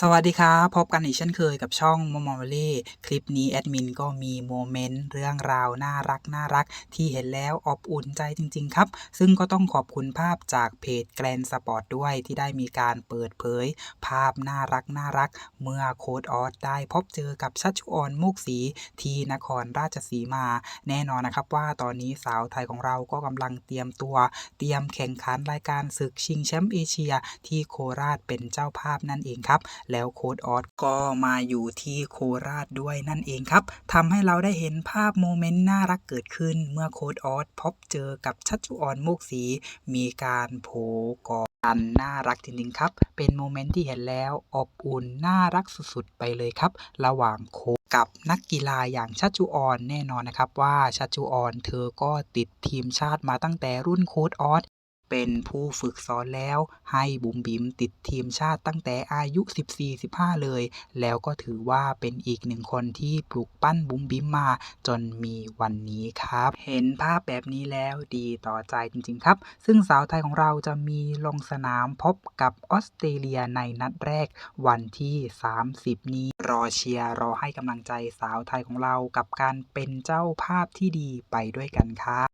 สวัสดีครับ พบกันอีกเช่นเคยกับช่องมอมอเล่คลิปนี้แอดมินก็มีโมเมนต์เรื่องราวน่ารักน่ารักที่เห็นแล้วอบอุ่นใจจริง ๆ ครับ ซึ่งก็ต้องขอบคุณภาพจากเพจแกรนสปอร์ตด้วยที่ได้มีการเปิดเผย ภาพน่ารักน่ารัก เมื่อโค้ดออสได้พบเจอกับชัชชุออนมุกศรีที่นครราชสีมา แน่นอนนะครับว่าตอนนี้สาวไทยของเราก็กำลังเตรียมตัว เตรียมแข่งขันรายการศึกชิงแชมป์เอเชีย ที่โคราชเป็นเจ้าภาพนั่นเองครับแล้วโค้ดออสก็มาอยู่ที่โคราชด้วยนั่นเองครับทำให้เราได้เห็นภาพโมเมนต์น่ารักเกิดขึ้น เมื่อโค้ดออสพบเจอกับชัชชุออนโมกศรีมีการโผกอดกันน่ารักจริงๆครับ เป็นโมเมนต์ที่เห็นแล้วอบอุ่นน่ารักสุดๆ ไปเลยครับ ระหว่างโคกับนักกีฬาอย่างชัชชุออนแน่นอนนะครับว่าชัชชุออนเธอก็ติดทีมชาติมาตั้งแต่รุ่นโค้ดออส เป็นผู้ฝึกสอนแล้ว ให้บุ๋มบิมติดทีมชาติตั้งแต่อายุ 14-15 เลย แล้วก็ถือว่าเป็นอีกหนึ่งคนที่ปลูกปั้นบุ๋มบิมมา จนมีวันนี้ครับ เห็นภาพแบบนี้แล้วดีต่อใจจริง ๆ ครับ ซึ่งสาวไทยของเราจะมีลงสนามพบกับออสเตรเลียในนัดแรกวันที่ 30 นี้ รอเชียร์รอให้กำลังใจสาวไทยของเรากับการเป็นเจ้าภาพที่ดีไปด้วยกันครับ